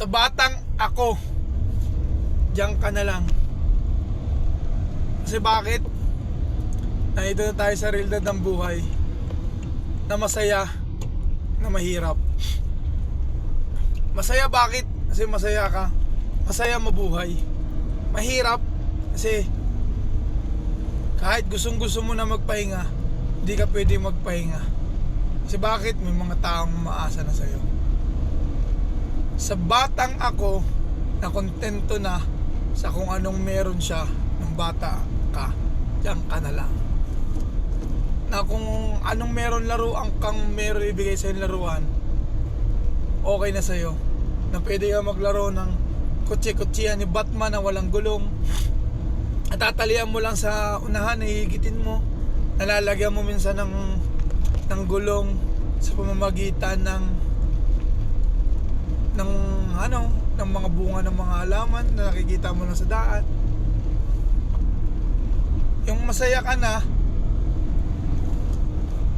Sa batang ako, diyan ka na lang. Kasi bakit? Nandito na tayo sa realidad ng buhay na masaya, na mahirap. Masaya bakit? Kasi masaya ka. Masaya mabuhay. Mahirap kasi kahit gustong gusto mo na magpahinga, hindi ka pwede magpahinga. Kasi bakit? May mga taong maasa na sa'yo. Sa batang ako, na kontento na sa kung anong meron siya ng bata ka, diyan ka na lang. Na kung anong meron laruan kang meron ibigay sa laruan, okay na sa'yo. Na pwede ka maglaro ng kutsi-kutsiyan ni Batman na walang gulong. At tatalian mo lang sa unahan, nahihigitin mo. Nalalagyan mo minsan ng, ng gulong sa pamamagitan ng ng ano, ng mga bunga ng mga halaman na nakikita mo lang sa daan. Yung masaya ka na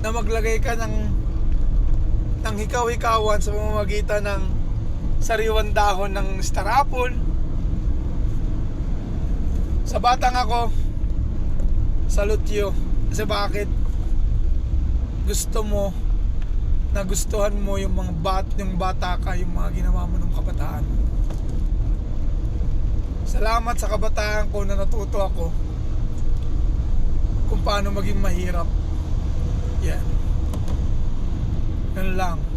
na maglagay ka ng ng hikaw-hikawan sa pamamagitan ng sariwan dahon ng star apple. Sa batang ako, salute you. Kasi bakit? Gusto mo nagustuhan mo yung mga bat, yung bata ka, yung mga ginawa mo ng kabataan. Salamat sa kabataan ko na natuto ako kung paano maging mahirap. Yan. Yan lang.